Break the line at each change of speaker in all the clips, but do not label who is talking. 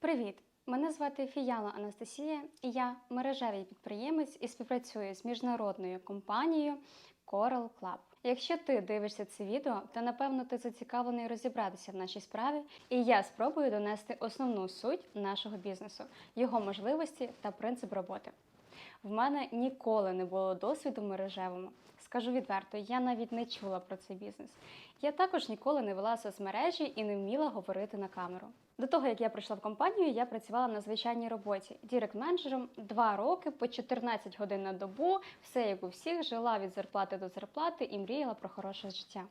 Привіт! Мене звати Фіяла Анастасія, і я мережевий підприємець і співпрацюю з міжнародною компанією Coral Club. Якщо ти дивишся це відео, то напевно ти зацікавлений розібратися в нашій справі, і я спробую донести основну суть нашого бізнесу, його можливості та принцип роботи. В мене ніколи не було досвіду мережевому. Скажу відверто, я навіть не чула про цей бізнес. Я також ніколи не вела соцмережі і не вміла говорити на камеру. До того як я прийшла в компанію, я працювала на звичайній роботі дірект-менеджером два роки по 14 годин на добу, все як у всіх, жила від зарплати до зарплати і мріяла про хороше життя.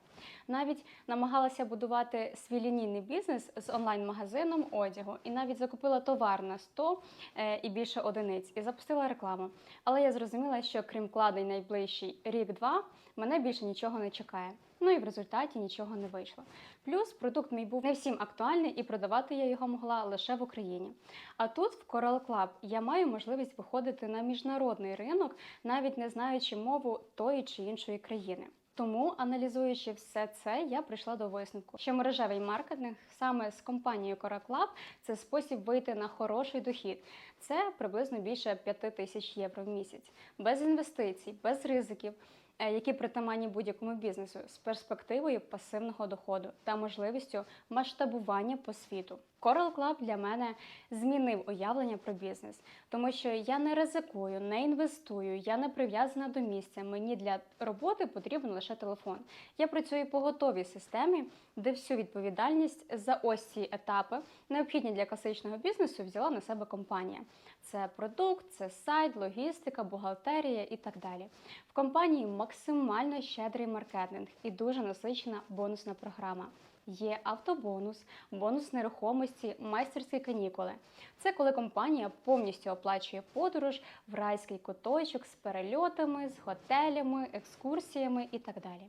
Навіть намагалася будувати свій лінійний бізнес з онлайн-магазином одягу, і навіть закупила товар на 100 е, і більше одиниць і запустила рекламу. Але я зрозуміла, що крім вкладень найближчий рік-два, мене більше нічого не чекає. Ну і в результаті нічого не вийшло. Плюс продукт мій був не всім актуальний, і продавати я його могла лише в Україні. А тут, в Coral Club, я маю можливість виходити на міжнародний ринок, навіть не знаючи мову тої чи іншої країни. Тому, аналізуючи все це, я прийшла до висновку, що мережевий маркетинг саме з компанією Cora Club – це спосіб вийти на хороший дохід. Це приблизно більше 5 тисяч євро в місяць, без інвестицій, без ризиків, які притаманні будь-якому бізнесу, з перспективою пасивного доходу та можливістю масштабування по світу. Coral Club для мене змінив уявлення про бізнес, тому що я не ризикую, не інвестую, я не прив'язана до місця. Мені для роботи потрібен лише телефон. Я працюю по готовій системі, де всю відповідальність за ось ці етапи, необхідні для класичного бізнесу, взяла на себе компанія. Це продукт, це сайт, логістика, бухгалтерія і так далі. В компанії максимально щедрий маркетинг і дуже насичена бонусна програма. Є автобонус, бонус нерухомості, майстерські канікули. Це коли компанія повністю оплачує подорож в райський куточок з перельотами, з готелями, екскурсіями і так далі.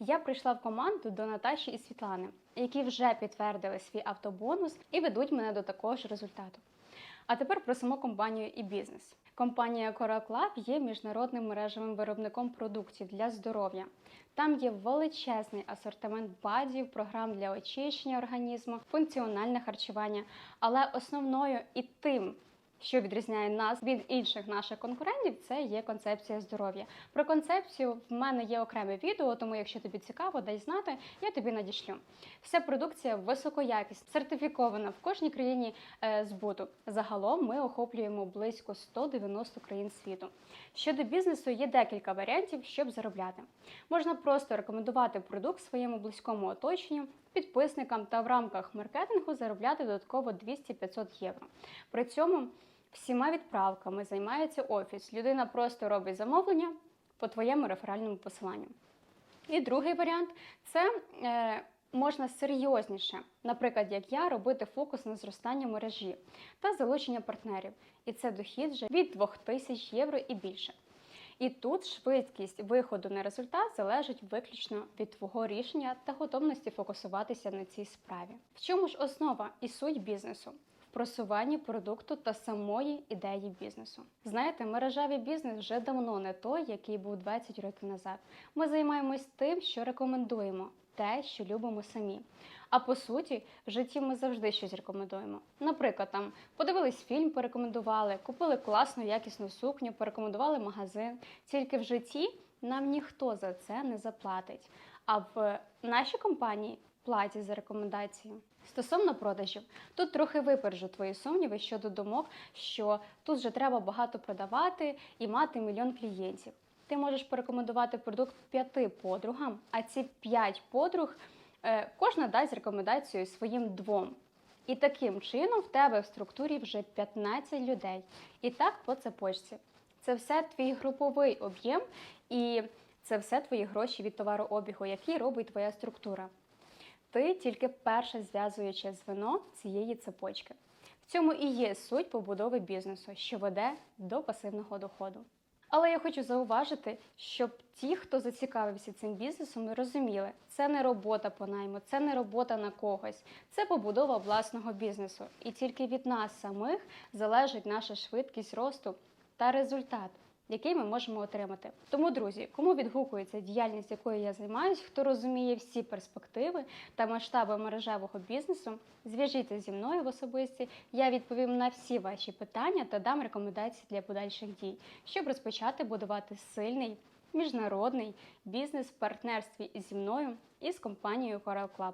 Я прийшла в команду до Наташі і Світлани, які вже підтвердили свій автобонус і ведуть мене до такого ж результату. А тепер про саму компанію і бізнес. Компанія Coral є міжнародним мережевим виробником продуктів для здоров'я. Там є величезний асортимент бадів, програм для очищення організму, функціональне харчування. Але основною і тим, що відрізняє нас від інших наших конкурентів, це є концепція здоров'я. Про концепцію в мене є окреме відео, тому якщо тобі цікаво, дай знати, я тобі надішлю. Вся продукція високоякісна, сертифікована в кожній країні е, збуту. Загалом ми охоплюємо близько 190 країн світу. Щодо бізнесу, є декілька варіантів, щоб заробляти. Можна просто рекомендувати продукт своєму близькому оточенню, підписникам та в рамках маркетингу заробляти додатково 200-500 євро. При цьому всіма відправками займається офіс. Людина просто робить замовлення по твоєму реферальному посиланню. І другий варіант це е, можна серйозніше, наприклад, як я, робити фокус на зростання мережі та залучення партнерів. І це дохід вже від 2000 євро і більше. І тут швидкість виходу на результат залежить виключно від твого рішення та готовності фокусуватися на цій справі. В чому ж основа і суть бізнесу? Просуванні продукту та самої ідеї бізнесу. Знаєте, мережевий бізнес вже давно не той, який був 20 років назад. Ми займаємось тим, що рекомендуємо, те, що любимо самі. А по суті, в житті ми завжди щось рекомендуємо. Наприклад, там подивились фільм, порекомендували, купили класну якісну сукню, порекомендували магазин. Тільки в житті нам ніхто за це не заплатить. А в нашій компанії платять за рекомендацію. Стосовно продажів, тут трохи випержу твої сумніви щодо думок, що тут вже треба багато продавати і мати мільйон клієнтів. Ти можеш порекомендувати продукт п'яти подругам, а ці п'ять подруг кожна дасть рекомендацію своїм двом. І таким чином в тебе в структурі вже 15 людей. І так по цепочці. Це все твій груповий об'єм, і це все твої гроші від товарообігу, який робить твоя структура. Ти тільки перше зв'язуюче звено цієї цепочки. В цьому і є суть побудови бізнесу, що веде до пасивного доходу. Але я хочу зауважити, щоб ті, хто зацікавився цим бізнесом, розуміли, це не робота по найму, це не робота на когось, це побудова власного бізнесу. І тільки від нас самих залежить наша швидкість росту та результат. Який ми можемо отримати. Тому, друзі, кому відгукується діяльність, якою я займаюсь, хто розуміє всі перспективи та масштаби мережевого бізнесу, зв'яжіться зі мною в особисті. Я відповім на всі ваші питання та дам рекомендації для подальших дій, щоб розпочати будувати сильний міжнародний бізнес в партнерстві зі мною і з компанією Coral Club.